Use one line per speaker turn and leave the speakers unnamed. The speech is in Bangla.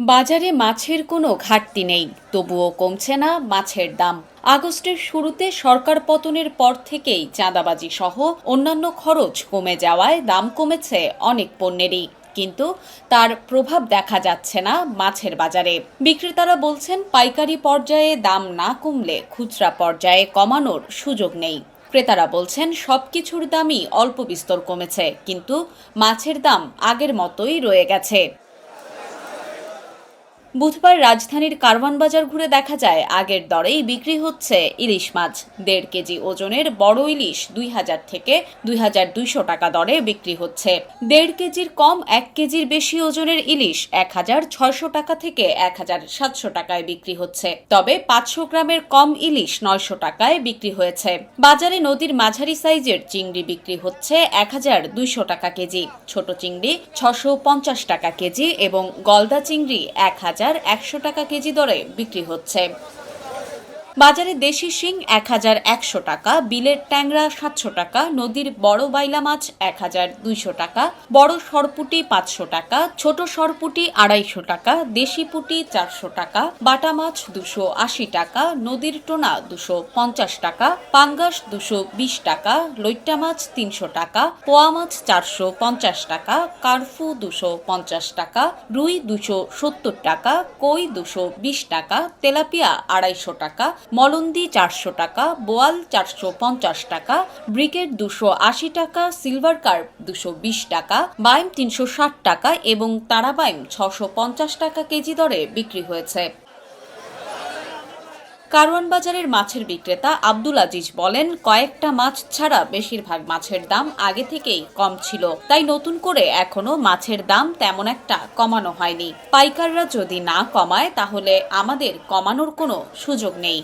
বাজারে মাছের কোনো ঘাটতি নেই, তবুও কমছে না মাছের দাম। আগস্টের শুরুতে সরকার পতনের পর থেকেই চাঁদাবাজি সহ অন্যান্য খরচ কমে যাওয়ায় দাম কমেছে অনেক পণ্যেরই। কিন্তু তার প্রভাব দেখা যাচ্ছে না মাছের বাজারে। বিক্রেতারা বলছেন, পাইকারি পর্যায়ে দাম না কমলে খুচরা পর্যায়ে কমানোর সুযোগ নেই। ক্রেতারা বলছেন সব কিছুর দামই অল্প বিস্তর কমেছে, কিন্তু মাছের দাম আগের মতোই রয়ে গেছে। বুধবার রাজধানীর কারওয়ান বাজার ঘুরে দেখা যায়, আগের দরেই বিক্রি হচ্ছে ইলিশ মাছ। দেড় কেজি ওজনের বড় ইলিশ দুই হাজার থেকে দুই হাজার দুইশো টাকা দরে বিক্রি হচ্ছে। দেড় কেজির কম, এক কেজির বেশি ওজনের ইলিশ এক হাজার ছয়শো টাকা থেকে এক হাজার সাতশো টাকায় বিক্রি হচ্ছে। তবে পাঁচশো গ্রামের কম ইলিশ নয়শো টাকায় বিক্রি হয়েছে। বাজারে নদীর মাঝারি সাইজের চিংড়ি বিক্রি হচ্ছে এক হাজার দুইশো টাকা কেজি, ছোট চিংড়ি ছশো পঞ্চাশ টাকা কেজি এবং গলদা চিংড়ি এক হাজার একশো টাকা কেজি দরে বিক্রি হচ্ছে। বাজারে দেশি শিং এক হাজার একশো টাকা, বিলের ট্যাংরা সাতশো টাকা, নদীর বড় বাইলা মাছ এক হাজার দুইশো টাকা, বড় সরপুটি পাঁচশো টাকা, ছোট সরপুটি আড়াইশো টাকা, দেশি পুটি চারশো টাকা, বাটা মাছ দুশো আশি টাকা, নদীর টোনা দুশো পঞ্চাশ টাকা, পাঙ্গাস দুশো বিশ টাকা, লইট্টা মাছ তিনশো টাকা, পোয়া মাছ চারশো পঞ্চাশ টাকা, কার্ফু দুশো পঞ্চাশ টাকা, রুই দুশো সত্তর টাকা, কই দুশো বিশ টাকা, তেলাপিয়া আড়াইশো টাকা মলন্দি চারশো টাকা, বোয়াল চারশো পঞ্চাশ টাকা, ব্রিকেট দুশো আশি টাকা, সিলভার কার্প দুশো বিশ টাকা, বাইম তিনশো ষাট টাকা এবং তারাবাইম ছশো পঞ্চাশ টাকা কেজি দরে বিক্রি হয়েছে। কারওয়ান বাজারের মাছের বিক্রেতা আব্দুল আজিজ বলেন, কয়েকটা মাছ ছাড়া বেশিরভাগ মাছের দাম আগে থেকেই কম ছিল। তাই নতুন করে এখনও মাছের দাম তেমন একটা কমানো হয়নি। পাইকাররা যদি না কমায়, তাহলে আমাদের কমানোর কোনো সুযোগ নেই।